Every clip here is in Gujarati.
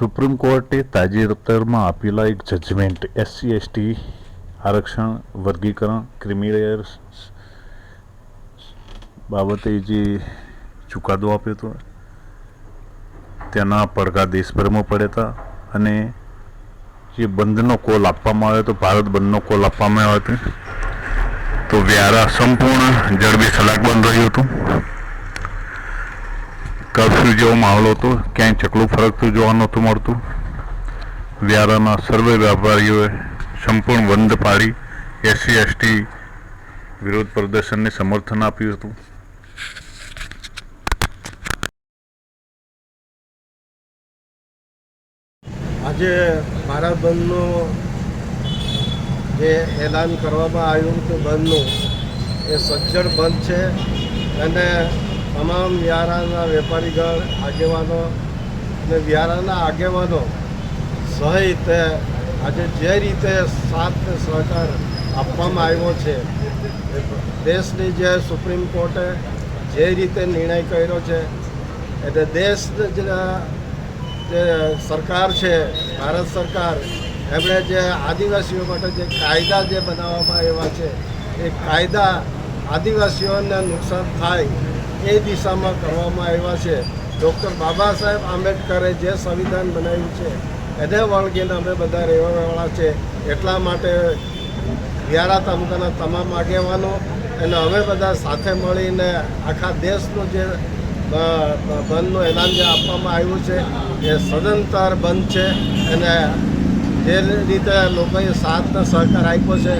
સુપ્રીમ કોર્ટે તાજેતરમાં આપેલા એક જજમેન્ટ, એસસી, એસટી, આરક્ષણ, વર્ગીકરણ ક્રિમિલેયર બાબતે જે ચુકાદો આપ્યો હતો, તેના પડઘા દેશભરમાં પડ્યા હતા અને જે બંધનો કોલ આપવામાં આવ્યો હતો, ભારત બંધનો કોલ આપવામાં આવ્યો હતો, તો વ્યારા સંપૂર્ણ જડબી સલાક બંધ રહ્યું હતું. કર્ફ્યુ જેવો માહોલ હતો, ક્યાંય ચકલું ફરકતું જોવા નહોતું મળતું. વ્યારાના સર્વે વ્યાપારીઓએ સંપૂર્ણ બંધ પાડી, એસસી, એસટી વિરોધ પ્રદર્શનને સમર્થન આપ્યું હતું. આજે ભારત બંધનું જે એલાન કરવામાં આવ્યું હતું બંધનું, એ સજ્જડ બંધ છે અને તમામ વ્યારાના વેપારીગણ, આગેવાનો અને વ્યારાના આગેવાનો સહિત આજે જે રીતે સાથ સહકાર આપવામાં આવ્યો છે દેશની જે સુપ્રીમ કોર્ટે જે રીતે નિર્ણય કર્યો છે, એટલે દેશ જે સરકાર છે, ભારત સરકાર, એમણે જે આદિવાસીઓ માટે જે કાયદા જે બનાવવામાં આવ્યા છે, એ કાયદા આદિવાસીઓને નુકસાન થાય એ દિશામાં કરવામાં આવ્યા છે. ડૉક્ટર બાબા સાહેબ આંબેડકરે જે સંવિધાન બનાવ્યું છે, એને વળગીને અમે બધા રહેવાવાળા છે. એટલા માટે વ્યારા તાલુકાના તમામ આગેવાનો અને અમે બધા સાથે મળીને આખા દેશનું જે બંધનું એલાન જે આપવામાં આવ્યું છે, એ સદંતર બંધ છે અને જે રીતે લોકોએ સાથ સહકાર આપ્યો છે,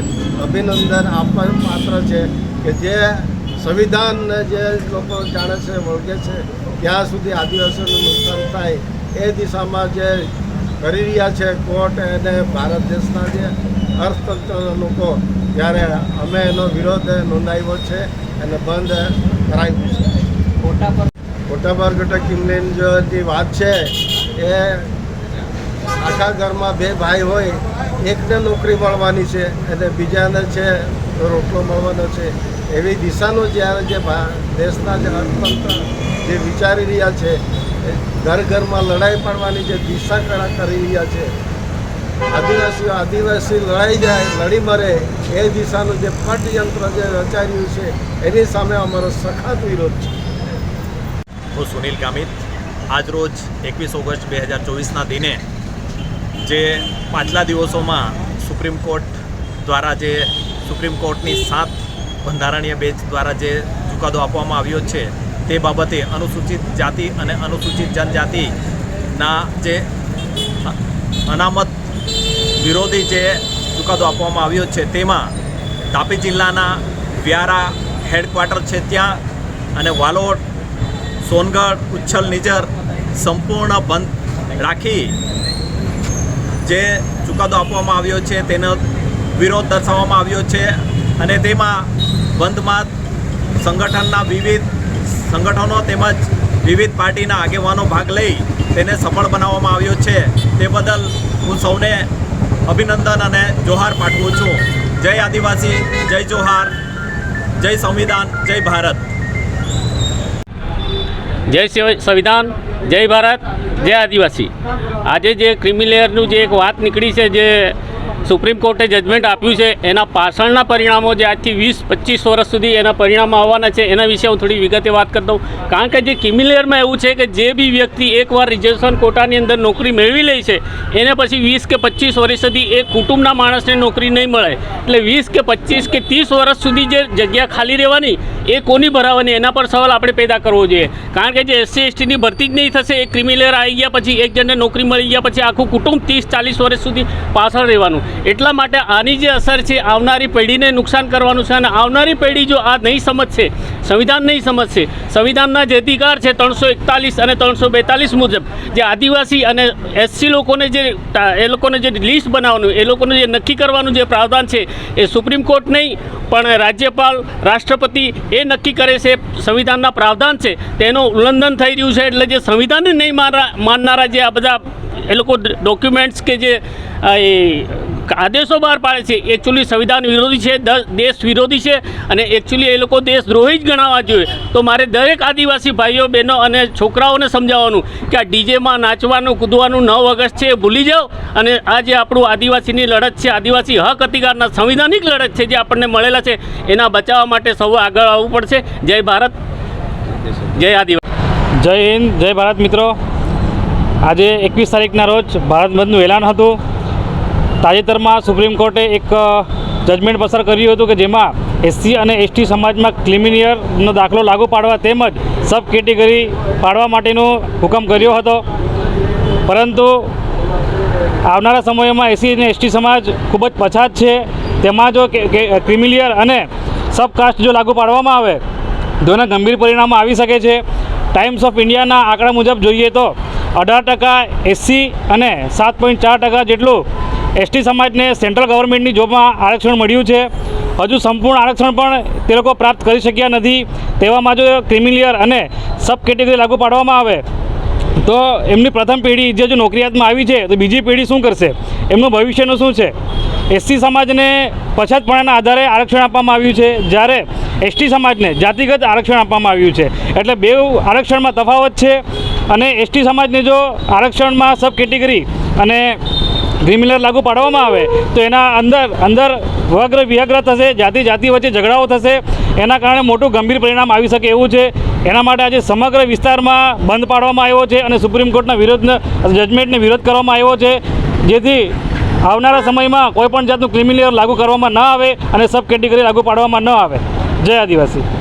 અભિનંદન આપવા પાત્ર છે કે જે સંવિધાનને જે લોકો જાણે છે, વળગે છે ત્યાં સુધી આદિવાસીઓનું નુકસાન થાય, એ દિશામાં જે કરી રહ્યા છે કોર્ટ અને ભારત દેશના જે અર્થતંત્રના લોકો ત્યારે અમે એનો વિરોધ નોંધાવ્યો છે અને બંધ કરાવ્યું છે. મોટા પર ઘટક કિમલેન જે વાત છે, એ આખા ઘરમાં બે ભાઈ હોય, એકને નોકરી મળવાની છે અને બીજાને છે રોટલો મળવાનો છે. એવી દિશાનો જ્યારે જે દેશના જે અર્થતંત્ર જે વિચારી રહ્યા છે ઘર ઘરમાં લડાઈ પાડવાની જે દિશા કળા કરી રહ્યા છે. આદિવાસીઓ આદિવાસી લડાઈ જાય, લડી મરે, એ દિશાનું જે પટયંત્ર જે રચાયું છે, એની સામે અમારો સખત વિરોધ છે. હું સુનિલ કામિત આજરોજ એકવીસ ઓગસ્ટ બે હજાર ચોવીસના દિને જે પાછલા દિવસોમાં સુપ્રીમ કોર્ટ દ્વારા જે સુપ્રીમ કોર્ટની સાત બંધારણીય બેંચ દ્વારા જે ચુકાદો આપવામાં આવ્યો છે, તે બાબતે અનુસૂચિત જાતિ અને અનુસૂચિત જનજાતિના જે અનામત વિરોધી જે ચુકાદો આપવામાં આવ્યો છે, તેમાં તાપી જિલ્લાના વ્યારા હેડક્વાર્ટર છે ત્યાં અને વાલોડ, સોનગઢ, ઉચ્છલ, નિજર સંપૂર્ણ બંધ રાખી જે ચુકાદો આપવામાં આવ્યો છે, તેનો વિરોધ દર્શાવવામાં આવ્યો છે અને તેમાં બંધમાં સંગઠનના વિવિધ સંગઠનો તેમજ વિવિધ પાર્ટીના આગેવાનો ભાગ લઈ તેને સફળ બનાવવામાં આવ્યો છે. તે બદલ હું સૌને અભિનંદન અને જોહાર પાઠવું છું. જય આદિવાસી, જય જોહાર, જય સંવિધાન, જય ભારત. જય સંવિધાન, જય ભારત, જય આદિવાસી. આજે જે ક્રિમિલેયરનું જે એક વાત નીકળી છે, જે સુપ્રીમ કોર્ટે જજમેન્ટ આપ્યું છે. એના પાછળના પરિણામો જે આજથી વીસ, પચીસ વર્ષ સુધી એના પરિણામો આવવાના છે, એના વિશે હું થોડી વિગતે વાત કરતો હોઉં કારણ કે જે કિમિલેયરમાં એવું છે કે જે બી વ્યક્તિ એકવાર રિઝર્વેશન કોટાની અંદર નોકરી મેળવી લે છે, એને પછી વીસ કે પચીસ વર્ષ સુધી એ કુટુંબના માણસને નોકરી નહીં મળે. એટલે વીસ કે પચીસ કે ત્રીસ વર્ષ સુધી જે જગ્યા ખાલી રહેવાની એ કોની ભરાવાની? એના પર સવાલ આપણે પેદા કરવો જોઈએ. કારણ કે જે એસસી એસટીની ભરતી જ નહીં થશે, એ ક્રિમિલેયર આવી ગયા પછી, એક જણને નોકરી મળી ગયા પછી આખું કુટુંબ ત્રીસ, ચાલીસ વર્ષ સુધી પાછળ રહેવાનું. એટલા માટે આની જે અસર છે, આવનારી પેઢીને નુકસાન કરવાનું છે અને આવનારી પેઢી જો આ નહીં સમજશે, સંવિધાન નહીં સમજશે, સંવિધાનના જે અધિકાર છે, ત્રણસો એકતાલીસ અને ત્રણસો બેતાલીસ મુજબ, જે આદિવાસી અને એસસી લોકોને જે એ લોકોને જે લિસ્ટ બનાવવાનું, એ લોકોને જે નક્કી કરવાનું જે પ્રાવધાન છે, એ સુપ્રીમ કોર્ટ નહીં, પણ રાજ્યપાલ, રાષ્ટ્રપતિ એ નક્કી કરે છે, સંવિધાનના પ્રાવધાન છે, તેનું ઉલ્લંઘન થઈ રહ્યું છે, એટલે જે સંવિધાનને નહીં માનનારા જે આ બધા એ લોકો ડોક્યુમેન્ટ્સ કે જે એ આદેશો બહાર પાડે છે. એકચ્યુઅલી સંવિધાન વિરોધી છે દેશ વિરોધી છે અને એકચ્યુઅલી એ લોકો દેશદ્રોહી જ ગણાવવા જોઈએ. તો મારે દરેક આદિવાસી ભાઈઓ, બહેનો અને છોકરાઓને સમજાવવાનું કે આ ડીજેમાં નાચવાનું, કૂદવાનું નવ ઓગસ્ટ છે એ ભૂલી જાઓ. અને આ જે આપણું આદિવાસીની લડત છે, આદિવાસી હક અધિકારના સંવિધાનિક લડત છે જે આપણને મળેલા છે, એના બચાવવા માટે સૌ આગળ આવવું પડશે. જય ભારત. જય આદિવાસી. જય હિન્દ, જય ભારત મિત્રો. આજે એકવીસ તારીખના રોજ ભારત બંધનું એલાન હતું. તાજેતરમાં સુપ્રીમ કોર્ટે એક જજમેન્ટ પસાર કર્યું હતું કે જેમાં એસસી અને એસટી સમાજમાં ક્રિમિનિયરનો દાખલો લાગુ પાડવા તેમજ સબ કેટેગરી પાડવા માટેનો હુકમ કર્યો હતો. પરંતુ આવનારા સમયમાં એસસી અને એસટી સમાજ ખૂબ જ પછાત છે. તેમાં જો ક્રિમિલિયર અને સબકાસ્ટ જો લાગુ પાડવામાં આવે, તો એના ગંભીર પરિણામો આવી શકે છે. ટાઈમ્સ ઓફ ઇન્ડિયાના આંકડા મુજબ જોઈએ તો અઢાર ટકા એસસી અને સાત પોઈન્ટ ચાર ટકા જેટલું એસટી સમાજને સેન્ટ્રલ ગવર્મેન્ટની જોબમાં આરક્ષણ મળ્યું છે. હજુ સંપૂર્ણ આરક્ષણ પણ તે લોકો પ્રાપ્ત કરી શક્યા નથી. તેવામાં જો ક્રિમિલિયર અને સબ કેટેગરી લાગુ પાડવામાં આવે, તો એમની પ્રથમ પેઢી જે હજુ નોકરિયાતમાં આવી છે, તો બીજી પેઢી શું કરશે? એમનું ભવિષ્યનું શું છે? એસસી સમાજને પછાતપણાના આધારે આરક્ષણ આપવામાં આવ્યું છે. જ્યારે એસટી સમાજને જાતિગત આરક્ષણ આપવામાં આવ્યું છે. એટલે બે આરક્ષણમાં તફાવત છે અને એસટી સમાજને જો આરક્ષણમાં સબ કેટેગરી અને ક્રિમિનલ લાગુ પાડવામાં આવે, તો એના અંદર અંદર વગ્ર વિહગ્ર થશે, જાતિ જાતિ વચ્ચે ઝઘડાઓ થશે, એના કારણે મોટું ગંભીર પરિણામ આવી શકે એવું છે. એના માટે આજે સમગ્ર વિસ્તારમાં બંધ પાડવામાં આવ્યો છે અને સુપ્રીમ કોર્ટના વિરોધ જજમેન્ટને વિરોધ કરવામાં આવ્યો છે. જેથી આવનારા સમયમાં કોઈપણ જાતનું ક્રિમિનલ લાગુ કરવામાં ન આવે અને સબ કેટેગરી લાગુ પાડવામાં ન આવે. જય આદિવાસી.